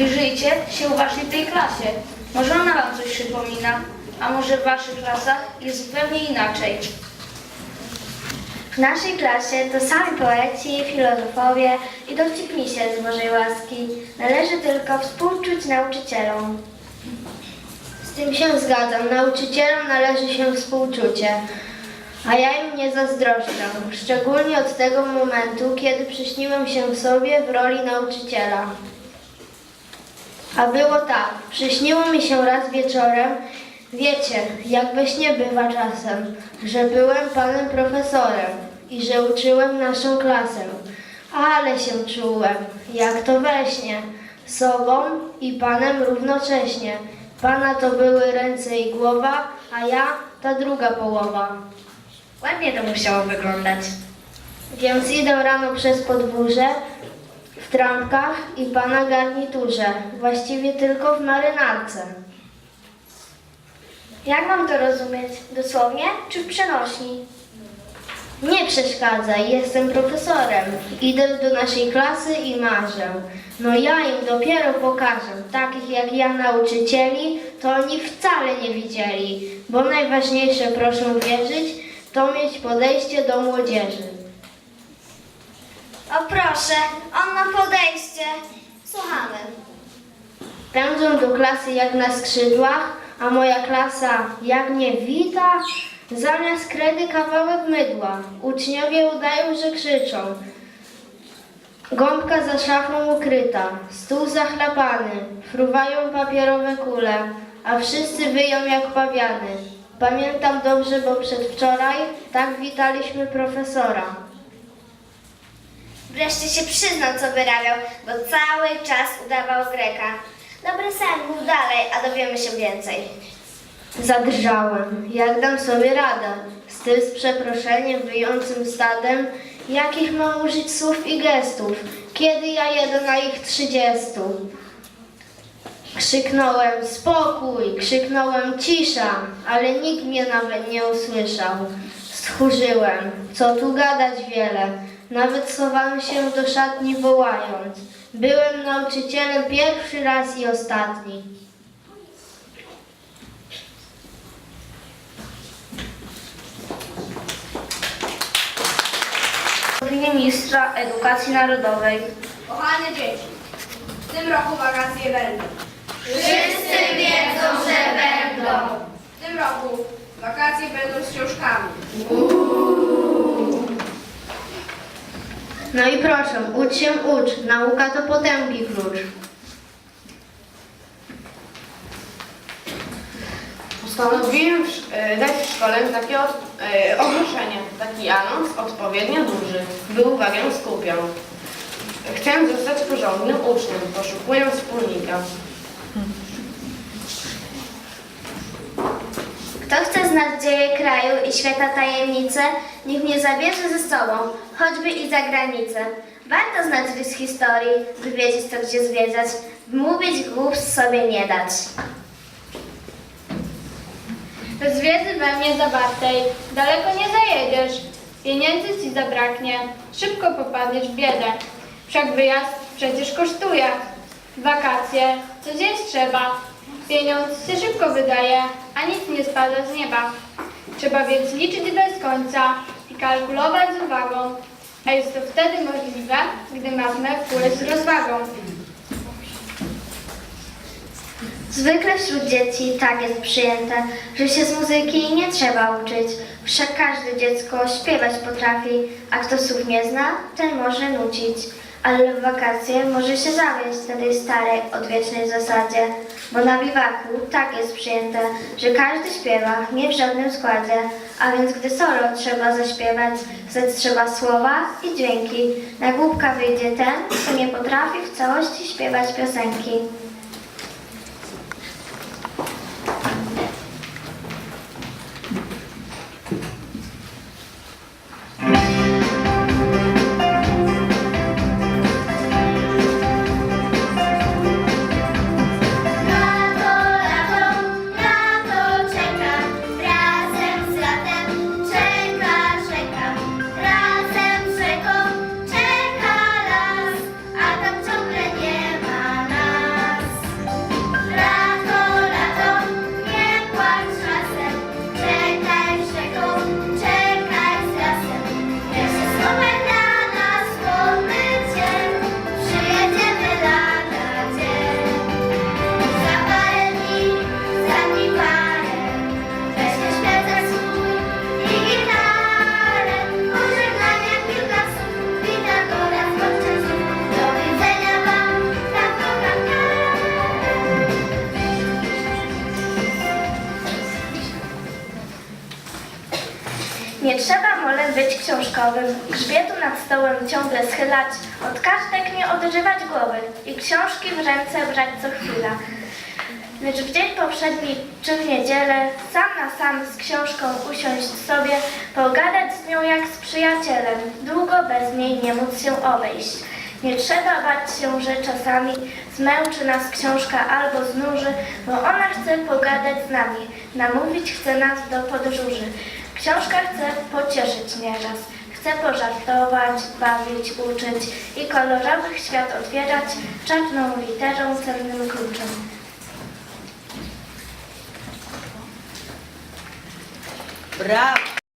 Przyjrzyjcie się uważnie tej klasie. Może ona wam coś przypomina, a może w waszych klasach jest zupełnie inaczej. W naszej klasie to sami poeci, filozofowie i dowcipnisie z Bożej łaski. Należy tylko współczuć nauczycielom. Z tym się zgadzam. Nauczycielom należy się współczucie. A ja im nie zazdroszczę. Szczególnie od tego momentu, kiedy przyśniłem się sobie w roli nauczyciela. A było tak, przyśniło mi się raz wieczorem, wiecie, jak we śnie bywa czasem, że byłem panem profesorem i że uczyłem naszą klasę. Ale się czułem, jak to we śnie, sobą i panem równocześnie. Pana to były ręce i głowa, a ja ta druga połowa. Ładnie to musiało wyglądać. Więc idę rano przez podwórze, w trampkach i pana garniturze, właściwie tylko w marynarce. Jak mam to rozumieć? Dosłownie czy w przenośni? Nie przeszkadzaj, jestem profesorem. Idę do naszej klasy i marzę. No ja im dopiero pokażę. Takich jak ja nauczycieli, to oni wcale nie widzieli. Bo najważniejsze, proszę wierzyć, to mieć podejście do młodzieży. O proszę, on ma podejście. Słuchamy. Pędzą do klasy jak na skrzydłach, a moja klasa jak nie wita. Zamiast kredy kawałek mydła. Uczniowie udają, że krzyczą. Gąbka za szafą ukryta, stół zachlapany, fruwają papierowe kule, a wszyscy wyją jak pawiany. Pamiętam dobrze, bo przedwczoraj tak witaliśmy profesora. Wreszcie się przyznał, co wyrabiał, bo cały czas udawał Greka. Dobry sen, mów dalej, a dowiemy się więcej. Zadrżałem, jak dam sobie radę, z tym z przeproszeniem wyjącym stadem, jakich mam użyć słów i gestów, kiedy ja jedę na ich trzydziestu. Krzyknąłem spokój, krzyknąłem cisza, ale nikt mnie nawet nie usłyszał. Stchórzyłem, co tu gadać wiele, nawet schowałem się do szatni wołając. Byłem nauczycielem pierwszy raz i ostatni. Ministra edukacji narodowej. Kochane dzieci, w tym roku wakacje będą. Wszyscy wiedzą, że będą. W tym roku wakacje będą z książkami. No i proszę, ucz się, ucz. Nauka to potęgi klucz. Postanowiłem e, dać w szkole takie od, e, ogłoszenie, taki anons odpowiednio duży, by uwagę skupiał. Chcę zostać porządnym uczniem, poszukuję wspólnika. Kto chce znać dzieje kraju i świata tajemnice, niech mnie zabierze ze sobą, choćby i za granicę. Warto znać rys historii, by wiedzieć to gdzie zwiedzać, by mówić głupstw sobie nie dać. Bez wiedzy we mnie zawartej daleko nie zajedziesz. Pieniędzy ci zabraknie, szybko popadniesz w biedę. Wszak wyjazd przecież kosztuje. Wakacje, co dzień trzeba. Pieniądz się szybko wydaje, a nic nie spada z nieba. Trzeba więc liczyć bez końca i kalkulować z uwagą. A jest to wtedy możliwe, gdy mamy wpływ z rozwagą. Zwykle wśród dzieci tak jest przyjęte, że się z muzyki nie trzeba uczyć. Wszak każde dziecko śpiewać potrafi, a kto słów nie zna, ten może nucić. Ale w wakacje może się zawieść na tej starej, odwiecznej zasadzie, bo na biwaku tak jest przyjęte, że każdy śpiewa, nie w żadnym składzie, a więc gdy solo trzeba zaśpiewać, zdać trzeba słowa i dźwięki. Na głupka wyjdzie ten, kto nie potrafi w całości śpiewać piosenki. Trzeba mole być książkowym, grzbietu nad stołem ciągle schylać, od kartek nie odżywać głowy i książki w ręce brać co chwila. Lecz w dzień poprzedni czy w niedzielę sam na sam z książką usiąść sobie, pogadać z nią jak z przyjacielem, długo bez niej nie móc się obejść. Nie trzeba bać się, że czasami zmęczy nas książka albo znuży, bo ona chce pogadać z nami, namówić chce nas do podróży. Książka chce pocieszyć nieraz, chce pożartować, bawić, uczyć i kolorowych świat otwierać czarną literą cennym kluczem. Brawo!